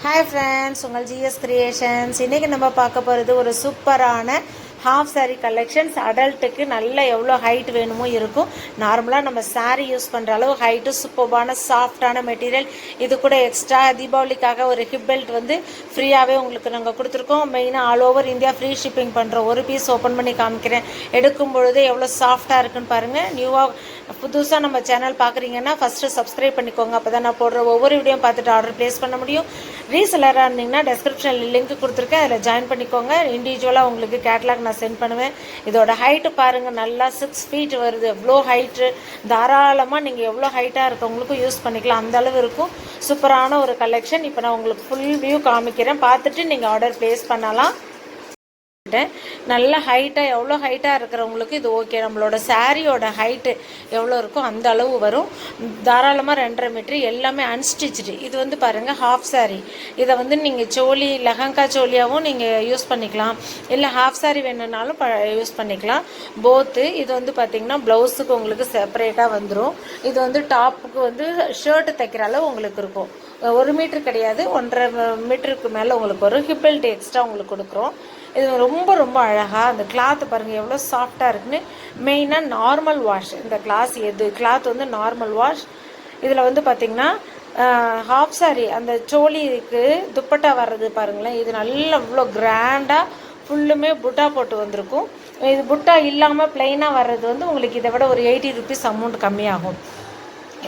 Hi friends உங்கள் GS creations இன்றைக்கி நம்ம பார்க்க போகிறது ஒரு சூப்பரான ஹாஃப் saree கலெக்ஷன்ஸ் அடல்ட்டுக்கு நல்ல எவ்வளோ ஹைட் வேணுமோ இருக்கும். நார்மலாக நம்ம saree யூஸ் பண்ணுற அளவு ஹைட்டு சூப்பர்பான சாஃப்டான மெட்டீரியல் இது கூட எக்ஸ்ட்ரா தீபாவளிக்காக ஒரு ஹிப் பெல்ட் வந்து ஃப்ரீயாகவே உங்களுக்கு நாங்கள் கொடுத்துருக்கோம். மெயினாக all over India free shipping பண்ணுறோம் ஒரு பீஸ் ஓப்பன் பண்ணி காமிக்கிறேன். எடுக்கும் பொழுது எவ்வளோ சாஃப்டாக இருக்குன்னு பாருங்கள் நியூவாக புதுசாக நம்ம சேனல் பார்க்குறீங்கன்னா ஃபஸ்ட்டு சப்ஸ்கிரைப் பண்ணிக்கோங்க. அப்போ தான் நான் போடுற ஒவ்வொரு வீடியோ பார்த்துட்டு ஆர்டர் ப்ளேஸ் பண்ண முடியும். ரீசெலராக இருந்தீங்கன்னா டெஸ்கிரிப்ஷனில் லிங்க் கொடுத்துருக்கேன். அதில் ஜாயின் பண்ணிக்கோங்க. இண்டிவிஜுவலாக உங்களுக்கு கேட்லாக் நான் சென்ட் பண்ணுவேன். இதோட ஹைட்டு பாருங்கள் நல்லா சிக்ஸ் ஃபீட் வருது. எவ்வளோ ஹைட்டு தாராளமாக நீங்கள் எவ்வளோ ஹைட்டாக இருக்கவங்களுக்கும் யூஸ் பண்ணிக்கலாம். அந்த அளவு இருக்கும். சூப்பரான ஒரு கலெக்ஷன் இப்போ நான் உங்களுக்கு ஃபுல் வியூ காமிக்கிறேன். பார்த்துட்டு நீங்கள் ஆர்டர் ப்ளேஸ் பண்ணலாம். நல்ல ஹைட்டாக எவ்வளோ ஹைட்டாக இருக்கிறவங்களுக்கு இது ஓகே நம்மளோட சாரியோட ஹைட்டு எவ்வளோ இருக்கோ அந்த அளவு வரும். தாராளமாக ரெண்டரை மீட்ரு எல்லாமே அன்ஸ்டிச்சு இது வந்து பாருங்கள் ஹாஃப் சாரி இதை வந்து நீங்கள் சோலி லெஹங்கா சோலியாகவும் நீங்கள் யூஸ் பண்ணிக்கலாம். இல்லை ஹாஃப் சாரி வேணும்னாலும் ப யூஸ் பண்ணிக்கலாம். போத்து இது வந்து பார்த்திங்கன்னா ப்ளவுஸுக்கு உங்களுக்கு செப்பரேட்டாக வந்துடும் இது வந்து டாப்புக்கு வந்து ஷர்ட்டு தைக்கிற அளவு உங்களுக்கு இருக்கும். ஒரு மீட்ரு கிடையாது ஒன்றரை மீட்டருக்கு மேலே உங்களுக்கு வரும். ஹிப் எக்ஸ்ட்ரா உங்களுக்கு கொடுக்குறோம். இது ரொம்ப ரொம்ப அழகாக அந்த கிளாத் பாருங்கள் எவ்வளோ சாஃப்டாக இருக்குன்னு. மெயினாக நார்மல் வாஷ் இந்த கிளாஸ் எது? கிளாத் வந்து நார்மல் வாஷ் இதில் வந்து பார்த்திங்கன்னா ஹாஃப் சாரி அந்த சோலிக்கு துப்பட்டா வர்றது பாருங்களேன். இது நல்ல இவ்வளோ கிராண்டாக ஃபுல்லுமே புட்டா போட்டு வந்திருக்கும். இது புட்டா இல்லாமல் பிளெயினாக வர்றது வந்து உங்களுக்கு இதை விட ஒரு எயிட்டி ருபீஸ் அமௌண்ட் கம்மியாகும்.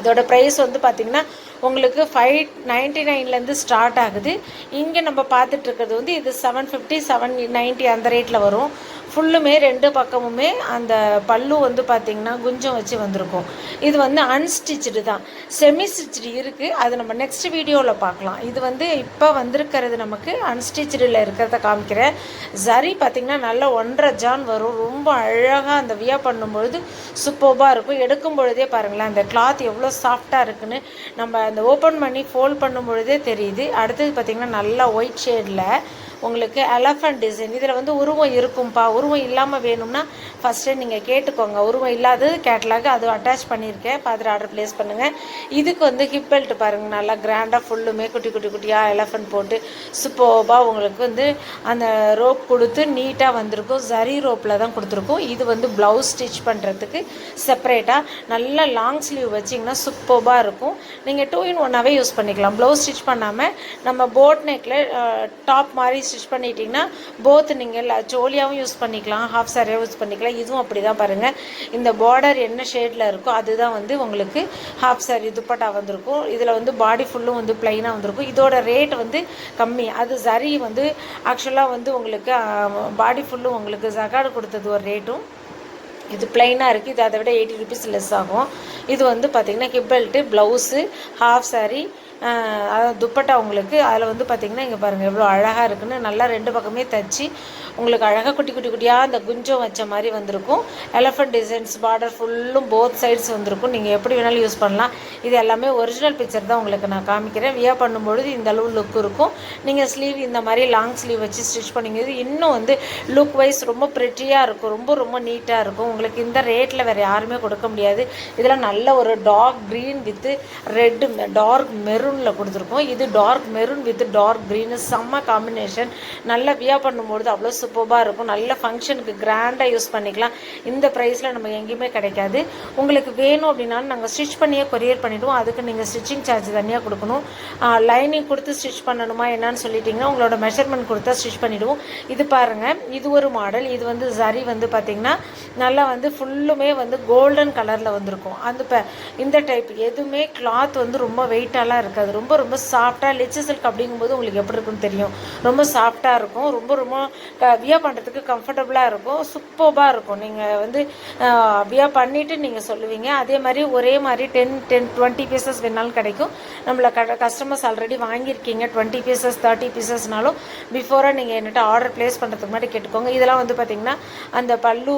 இதோட ப்ரைஸ் வந்து பார்த்திங்கன்னா உங்களுக்கு ஃபைவ் நைன்ட்டி நைன்லேருந்து ஸ்டார்ட் ஆகுது. இங்கே நம்ம பார்த்துட்ருக்கிறது வந்து இது செவன் ஃபிஃப்டி செவன் நைன்ட்டி அந்த ரேட்டில் வரும். ஃபுல்லுமே ரெண்டு பக்கமுமே அந்த பல்லு வந்து பார்த்திங்கன்னா குஞ்சம் வச்சு வந்திருக்கும். இது வந்து அன்ஸ்டிச்சுடு தான். செமி ஸ்டிச்சுடு இருக்குது அது நம்ம நெக்ஸ்ட் வீடியோவில் பார்க்கலாம். இது வந்து இப்போ வந்திருக்கிறது நமக்கு அன்ஸ்டிச்சுடில் இருக்கிறத காமிக்கிறேன். சரி பார்த்திங்கன்னா நல்லா ஒன்றரை ஜான் வரும். ரொம்ப அழகாக அந்த வியா பண்ணும்பொழுது சூப்பர்பாக இருக்கும். எடுக்கும் பொழுதே பாருங்களேன் அந்த கிளாத் எவ்வளோ சாஃப்டாக இருக்குன்னு நம்ம அந்த ஓப்பன் பண்ணி ஃபோல்ட் பண்ணும் பொழுதே தெரியுது. அடுத்தது பார்த்திங்கன்னா நல்லா ஒயிட் ஷேடில் உங்களுக்கு எலஃபண்ட் டிசைன் இதில் வந்து உருவம் இருக்கும்ப்பா உருவம் இல்லாமல் வேணும்னா ஃபஸ்ட்டு நீங்கள் கேட்டுக்கோங்க. உருவம் இல்லாதது கேட்லாக் அது அட்டாச் பண்ணியிருக்கேன். பார்த்துட்டு ஆர்டர் ப்ளேஸ் பண்ணுங்கள் இதுக்கு வந்து ஹிப் பெல்ட் பாருங்கள் நல்லா கிராண்டாக ஃபுல்லுமே குட்டி குட்டி குட்டியாக எலஃபண்ட் போட்டு சூப்பர்பாக உங்களுக்கு வந்து அந்த ரோப் கொடுத்து நீட்டாக வந்திருக்கும். ஜரி ரோப்பில் தான் கொடுத்துருக்கும். இது வந்து ப்ளவுஸ் ஸ்டிச் பண்ணுறதுக்கு செப்பரேட்டாக நல்லா லாங் ஸ்லீவ் வச்சிங்கன்னா சூப்பர்பாக இருக்கும். நீங்கள் டூ இன் ஒன்னாகவே யூஸ் பண்ணிக்கலாம். ப்ளவுஸ் ஸ்டிச் பண்ணாமல் நம்ம போட் நெக்கில் டாப் மாதிரி ஸ்டிச் பண்ணிட்டீங்கன்னா போத் நீங்கள் ஜோலியாகவும் யூஸ் பண்ணிக்கலாம் ஹாஃப் சாரியாகவும் யூஸ் பண்ணிக்கலாம். இதுவும் அப்படி தான் பாருங்கள் இந்த பார்டர் என்ன ஷேடில் இருக்கோ அதுதான் வந்து உங்களுக்கு ஹாஃப் சாரி துப்பட்டா வந்திருக்கும். இதில் வந்து பாடி ஃபுல்லும் வந்து ப்ளைனாக வந்திருக்கும். இதோட ரேட் வந்து கம்மி. அது சரி வந்து ஆக்சுவலாக வந்து உங்களுக்கு பாடி ஃபுல்லும் உங்களுக்கு ஜகாடு கொடுத்தது ஒரு ரேட்டும் இது பிளைனாக இருக்குது இது அதை விட எயிட்டி ருபீஸ் லெஸ் ஆகும். இது வந்து பார்த்திங்கன்னா hip belt blouse half sari அதாவது துப்பட்டா உங்களுக்கு அதில் வந்து பார்த்திங்கன்னா இங்கே பாருங்கள் எவ்வளோ அழகாக இருக்குன்னு நல்லா ரெண்டு பக்கமே தைச்சி உங்களுக்கு அழகாக குட்டி குட்டி குட்டியாக அந்த குஞ்சம் வச்ச மாதிரி வந்திருக்கும். எலஃபண்ட் டிசைன்ஸ் பார்டர் ஃபுல்லும் போத் சைட்ஸ் வந்திருக்கும். நீங்கள் எப்படி வேணாலும் யூஸ் பண்ணலாம். இது எல்லாமே ஒரிஜினல் பிக்சர் தான் உங்களுக்கு நான் காமிக்கிறேன். வியா பண்ணும்பொழுது இந்த அளவு லுக் இருக்கும். நீங்கள் ஸ்லீவ் இந்த மாதிரி லாங் ஸ்லீவ் வச்சு ஸ்டிச் பண்ணிங்கிறது இன்னும் வந்து லுக் வைஸ் ரொம்ப ப்ரெட்டியாக இருக்கும். ரொம்ப ரொம்ப நீட்டாக இருக்கும். உங்களுக்கு இந்த ரேட்டில் வேறு யாருமே கொடுக்க முடியாது. இதெல்லாம் நல்ல ஒரு dark green with red dark மெரூனில் கொடுத்துருக்கோம். இது dark maroon with dark green செம்ம காம்பினேஷன் நல்லா வியா பண்ணும்பொழுது அவ்வளோ சூப்பராக இருக்கும். நல்ல ஃபங்க்ஷனுக்கு கிராண்டாக யூஸ் பண்ணிக்கலாம். இந்த ப்ரைஸில் நம்ம எங்கேயுமே கிடைக்காது. உங்களுக்கு வேணும் அப்படின்னாலும் நாங்கள் ஸ்டிச் பண்ணியே கொரியர் பண்ணிவிடுவோம் அதுக்கு நீங்கள் ஸ்டிச்சிங் சார்ஜ் தனியாக கொடுக்கணும். லைனிங் கொடுத்து ஸ்டிச் பண்ணணுமா என்னன்னு சொல்லிட்டிங்கன்னா உங்களோட மெஷர்மெண்ட் கொடுத்தா ஸ்டிச் பண்ணிவிடுவோம் இது பாருங்கள் இது ஒரு மாடல் இது வந்து சரி வந்து பார்த்திங்கன்னா நல்லா வந்து ஃபுல்லுமே வந்து கோல்டன் கலரில் வந்திருக்கும். அந்த இப்போ இந்த டைப் எதுவுமே கிளாத் வந்து ரொம்ப வெயிட்டாலாம் இருக்காது. ரொம்ப ரொம்ப சாஃப்டாக லிச்சு சில்க் அப்படிங்கும்போது உங்களுக்கு எப்படி இருக்குன்னு தெரியும். ரொம்ப சாஃப்டாக இருக்கும். ரொம்ப ரொம்ப வியா பண்ணுறதுக்கு கம்ஃபர்டபுளாக இருக்கும். சூப்பர்பாக இருக்கும். நீங்கள் வந்து வியா பண்ணிவிட்டு நீங்கள் சொல்லுவீங்க. அதே மாதிரி ஒரே மாதிரி டென் டென் டுவெண்ட்டி பீசஸ் வேணாலும் கிடைக்கும். நம்மளை க கஸ்டமர்ஸ் ஆல்ரெடி வாங்கியிருக்கீங்க. டுவெண்ட்டி பீசஸ் தேர்ட்டி பீசஸ்னாலும் பிஃபோராக நீங்கள் என்னட்ட ஆர்டர் ப்ளேஸ் பண்ணுறதுக்கு முன்னாடி கேட்டுக்கோங்க. இதெல்லாம் வந்து பார்த்திங்கன்னா அந்த பல்லு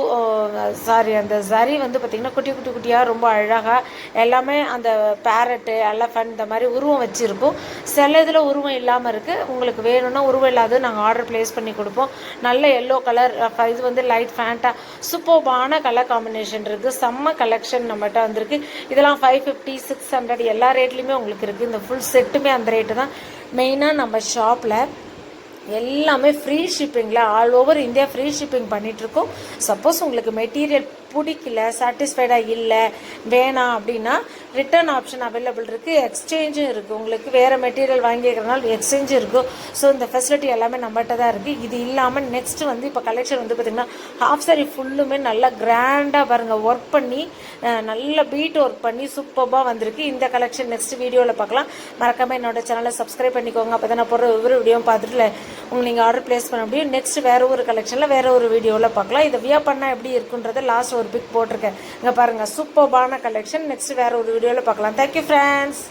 சாரி அந்த சரி வந்து பார்த்திங்கன்னா குட்டி குட்டி குட்டியாக ரொம்ப அழகாக எல்லாமே அந்த பேரட்டு எலஃபன் இந்த மாதிரி உருவம் உருவம் வச்சுருக்கோம் சில இதில் உருவம் இல்லாமல் இருக்குது உங்களுக்கு வேணும்னா உருவம் இல்லாத நாங்கள் ஆர்டர் ப்ளேஸ் பண்ணி கொடுப்போம். நல்ல எல்லோ கலர் இது வந்து லைட் ஃபேண்ட்டாக சூப்பர்பான கலர் காம்பினேஷன் இருக்குது செம்ம கலெக்ஷன் நம்மகிட்ட வந்திருக்கு. இதெல்லாம் ஃபைவ் ஃபிஃப்டி சிக்ஸ் ஹண்ட்ரட் எல்லா ரேட்லேயுமே உங்களுக்கு இருக்குது இந்த ஃபுல் செட்டுமே அந்த ரேட்டு தான். மெயினாக நம்ம ஷாப்பில் எல்லாமே free ஷிப்பிங்கில் all over India free shipping பண்ணிகிட்ருக்கோம் சப்போஸ் உங்களுக்கு மெட்டீரியல் பிடிக்கல சாட்டிஸ்ஃபைடாக இல்லை வேணாம் அப்படின்னா ரிட்டர்ன் ஆப்ஷன் அவைலபிள் இருக்குது எக்ஸ்சேஞ்சும் இருக்குது உங்களுக்கு வேறு மெட்டீரியல் வாங்கிக்கிறதுனால எக்ஸ்சேஞ்சும் இருக்கும் ஸோ இந்த ஃபெசிலிட்டி எல்லாமே நம்மகிட்ட தான் இருக்குது இது இல்லாமல் நெக்ஸ்ட் வந்து இப்போ கலெக்ஷன் வந்து பார்த்திங்கன்னா ஹாஃப் சாரி ஃபுல்லுமே நல்லா கிராண்டாக பாருங்கள் ஒர்க் பண்ணி நல்ல பீட் ஒர்க் பண்ணி சூப்பராக வந்திருக்கு. இந்த கலெக்ஷன் நெக்ஸ்ட் வீடியோவில் பார்க்கலாம். மறக்காமல் என்னோட சேனலை சப்ஸ்கிரைப் பண்ணிக்கோங்க. அப்போ தான் நான் போடுற ஒவ்வொரு வீடியோவும் பார்த்துட்டு உங்களுக்கு நீங்கள் ஆர்டர் பிளேஸ் பண்ண முடியும். நெக்ஸ்ட் வேறு ஒரு கலெக்ஷனில் வேறு ஒரு வீடியோவில் பார்க்கலாம். இதை வியா பண்ணால் எப்படி இருக்குன்றதை லாஸ்ட் ஒரு பிக் போட்டிருக்கேன். இங்கே பாருங்கள் சூப்பர்பான கலெக்ஷன் நெக்ஸ்ட் வேறு ஒரு வீடியோ வீடியோவில் பார்க்கலாம். Thank you friends